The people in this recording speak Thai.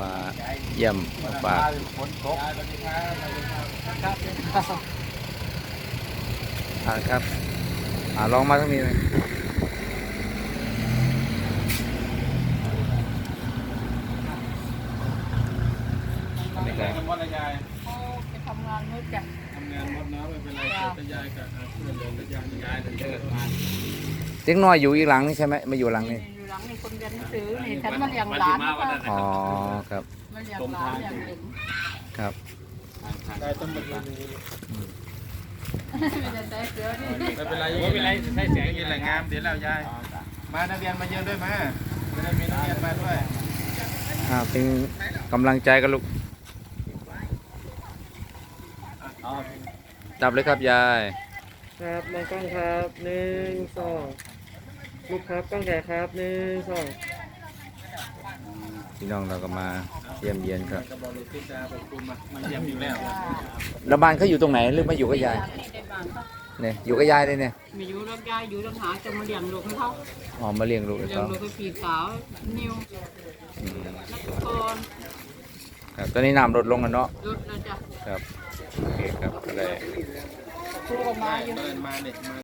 มาเยี่ยมมาฝากฝนตกอ่าครับอ่าลองมาทั้งนี้เลยนี่ครับทำวัดยายเขาไปทำงานมืดจ้ะทำงานวัดน้ำไม่เป็นไรแต่ยายกับเพื่อนเดินแต่ยายยายเดินเดินมาเด็กน้อยอยู่อีกหลังนี่ใช่ไหมมาอยู่หลังนี่อยู่หลั งนี่คนเรียนหนังสือนี่ฉันมาเลี้ยงหลานนะคะอ๋อครับมาเลี้ยงหลานเลี้ยงเด็กครับได้ต้นมะม่วงไม่ได้ใส่เสื้อนี่ไม่เป็นไรไม่เป็นไรใช้แสงยินแหละงามเดี๋ยวแล้วยายมานักเรียนมาเยอะด้วยมาจะได้มีนักเรียนมาด้วยอ่าเป็นกำลังใจกันลูกจับเลยครับยาย ครับมองกล้องครับหนึ่งสอง ลูกครับกล้องใหญ่ครับหนึ่งสองพี่น้องเราก็มาเยี่ยมเยียนครับก็บอกลูกศิษย์ดาบอกคุณมามาเยี่ยมอยู่แล้วแล้วบ้านเขาอยู่ตรงไหนหรือมาอยู่กับยายนี่ได้บ้างค่ะเนี่ยอยู่กับยายเลยเนี่ยมีอยู่รักยายอยู่รักหาจะมาเลี้ยงลูกให้เขาอ๋อมาเลี้ยงลูกให้เลี้ยงเขาลูกให้พี่สาวนิวอืมนักกรครับตอนนี้น้ำลดลงกันเนาะรถนะจ๊ะครับโอเคครับก็เลยครูก็มาอยู่